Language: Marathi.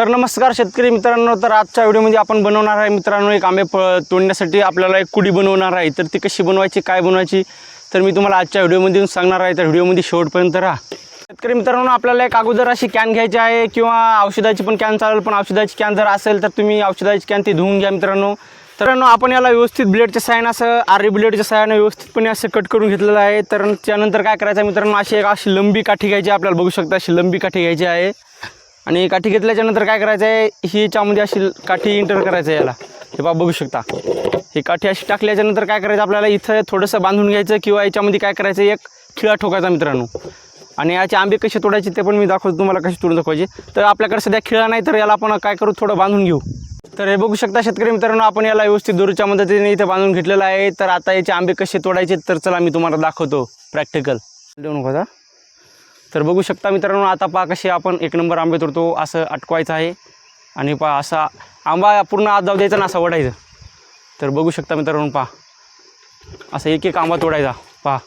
तर नमस्कार शेतकरी मित्रांनो तर आजच्या व्हिडिओमध्ये आपण बनवणार आहे मित्रांनो एक आंबे प तोडण्यासाठी आपल्याला एक कुडी बनवणार आहे. तर ती कशी बनवायची काय बनवायची तर मी तुम्हाला आजच्या व्हिडिओमध्ये सांगणार आहे. तर व्हिडिओमध्ये शेवटपर्यंत राहा. शेतकरी मित्रांनो आपल्याला एक अगोदर अशी कॅन घ्यायची आहे किंवा औषधाची पण कॅन चालेल पण औषधाची कॅन जर असेल तर तुम्ही औषधाची कॅन ती धुवून घ्या मित्रांनो. तर आपण याला व्यवस्थित ब्लेडच्या साह्यानं असं आर ब्लेडच्या साह्यानं व्यवस्थितपणे असं कट करून घेतलेलं आहे. तर त्यानंतर काय करायचं आहे मित्रांनो अशी एक अशी लंबी काठी घ्यायची आहे. आपल्याला बघू शकता अशी लंबी काठी घ्यायची आहे. आणि काठी घेतल्याच्यानंतर काय करायचं आहे ही याच्यामध्ये अशी काठी इंटर करायचं आहे याला. हे बा बघू शकता. ही काठी अशी टाकल्याच्यानंतर काय करायचं? आपल्याला इथं थोडंसं बांधून घ्यायचं किंवा याच्यामध्ये काय करायचं? एक खिळा ठोकायचा मित्रांनो. आणि याचे आंबे कसे तोडायचे ते पण मी दाखवतो तुम्हाला कसे तोडून दाखवायचे. तर आपल्याकडे सध्या खिळा नाही तर याला आपण काय करू? थोडं बांधून घेऊ. तर हे बघू शकता शेतकरी मित्रांनो आपण याला व्यवस्थित दोरीच्या मदतीने इथे बांधून घेतलेलं आहे. तर आता याचे आंबे कसे तोडायचे तर चला मी तुम्हाला दाखवतो. प्रॅक्टिकल देऊ नको आता. तर बघू शकता मित्रांनो आता पहा कसे आपण एक नंबर आंबे तोडतो असं अटकवायचं आहे. आणि पहा असा आंबा पूर्ण आत जाऊ द्यायचा ना असं वडायचं तर बघू शकता मित्रांनो पहा. असं एक एक आंबा तोडायचा पहा.